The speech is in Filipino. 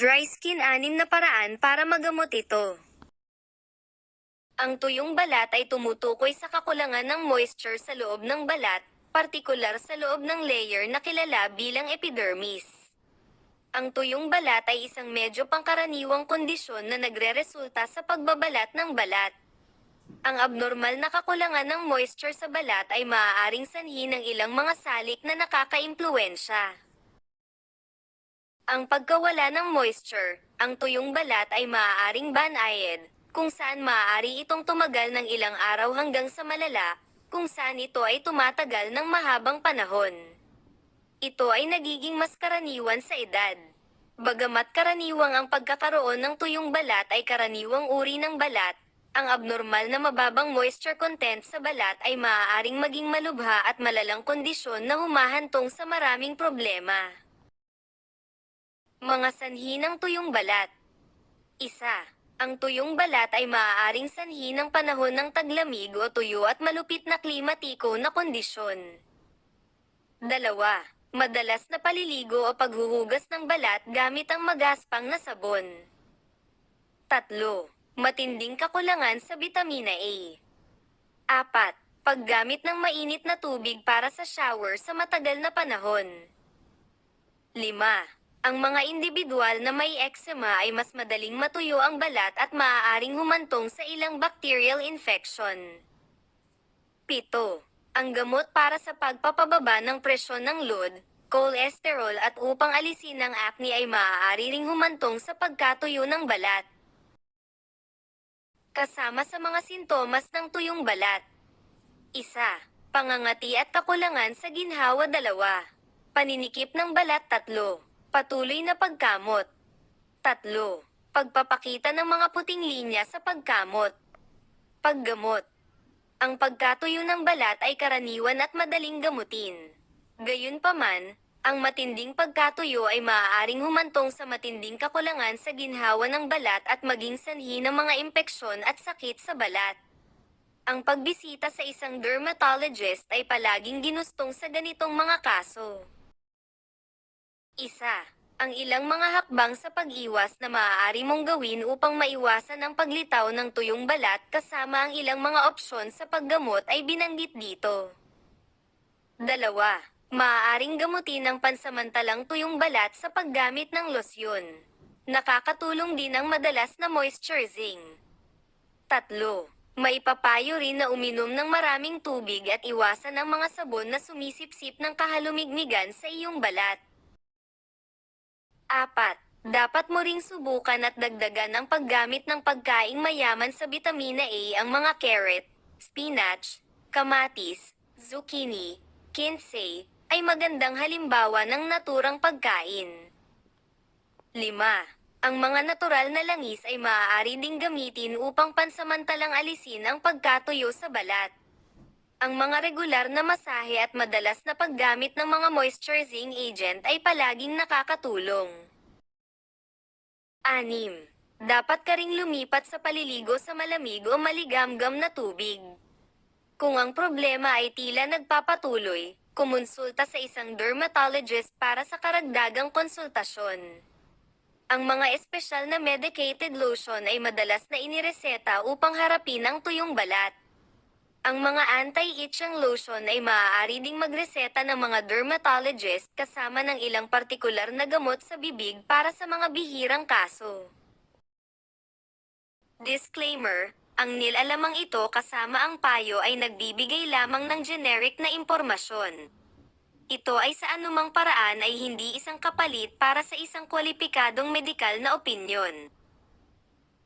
Dry skin anim na paraan para magamot ito. Ang tuyong balat ay tumutukoy sa kakulangan ng moisture sa loob ng balat, partikular sa loob ng layer na kilala bilang epidermis. Ang tuyong balat ay isang medyo pangkaraniwang kondisyon na nagre-resulta sa pagbabalat ng balat. Ang abnormal na kakulangan ng moisture sa balat ay maaaring sanhi ng ilang mga salik na nakakaimpluensya. Ang pagkawala ng moisture, ang tuyong balat ay maaaring banayad, kung saan maaari itong tumagal ng ilang araw hanggang sa malala, kung saan ito ay tumatagal ng mahabang panahon. Ito ay nagiging mas karaniwan sa edad. Bagamat karaniwang ang pagkakaroon ng tuyong balat ay karaniwang uri ng balat, ang abnormal na mababang moisture content sa balat ay maaaring maging malubha at malalang kondisyon na humahantong sa maraming problema. Mga sanhi ng tuyong balat Isa, ang tuyong balat ay maaaring sanhi ng panahon ng taglamig o tuyo at malupit na klimatiko na kondisyon. Dalawa, madalas na paliligo o paghuhugas ng balat gamit ang magaspang na sabon. Tatlo, matinding kakulangan sa bitamina A. Apat, paggamit ng mainit na tubig para sa shower sa matagal na panahon. Lima, ang mga individual na may eczema ay mas madaling matuyo ang balat at maaaring humantong sa ilang bacterial infection. Pito, ang gamot para sa pagpapababa ng presyon ng load, cholesterol at upang alisin ang acne ay maaari ring humantong sa pagkatuyo ng balat. Kasama sa mga sintomas ng tuyong balat. Isa, pangangati at kakulangan sa ginhawa dalawa. Paninikip ng balat tatlo. Patuloy na pagkamot. Tatlo, pagpapakita ng mga puting linya sa pagkamot. Paggamot. Ang pagkatuyo ng balat ay karaniwan at madaling gamutin. Gayunpaman, ang matinding pagkatuyo ay maaaring humantong sa matinding kakulangan sa ginhawa ng balat at maging sanhi ng mga impeksyon at sakit sa balat. Ang pagbisita sa isang dermatologist ay palaging ginustong sa ganitong mga kaso. Isa, ang ilang mga hakbang sa pag-iwas na maaari mong gawin upang maiwasan ang paglitaw ng tuyong balat kasama ang ilang mga opsyon sa paggamot ay binanggit dito. Dalawa, maaaring gamutin ang pansamantalang tuyong balat sa paggamit ng losyon. Nakakatulong din ang madalas na moisturizing. Tatlo, maipapayo rin na uminom ng maraming tubig at iwasan ang mga sabon na sumisipsip ng kahalumigmigan sa iyong balat. Apat, dapat mo ring subukan at dagdagan ang paggamit ng pagkaing mayaman sa bitamina A ang mga carrot, spinach, kamatis, zucchini, kinsey, ay magandang halimbawa ng naturang pagkain. 5. Ang mga natural na langis ay maaari ding gamitin upang pansamantalang alisin ang pagkatuyo sa balat. Ang mga regular na masahe at madalas na paggamit ng mga moisturizing agent ay palaging nakakatulong. 6. Dapat ka ring lumipat sa paliligo sa malamig o maligamgam na tubig. Kung ang problema ay tila nagpapatuloy, kumonsulta sa isang dermatologist para sa karagdagang konsultasyon. Ang mga espesyal na medicated lotion ay madalas na inireseta upang harapin ang tuyong balat. Ang mga anti-itching lotion ay maaari ding magreseta ng mga dermatologist kasama ng ilang partikular na gamot sa bibig para sa mga bihirang kaso. Disclaimer, ang nilalamang ito kasama ang payo ay nagbibigay lamang ng generic na impormasyon. Ito ay sa anumang paraan ay hindi isang kapalit para sa isang kwalipikadong medikal na opinyon.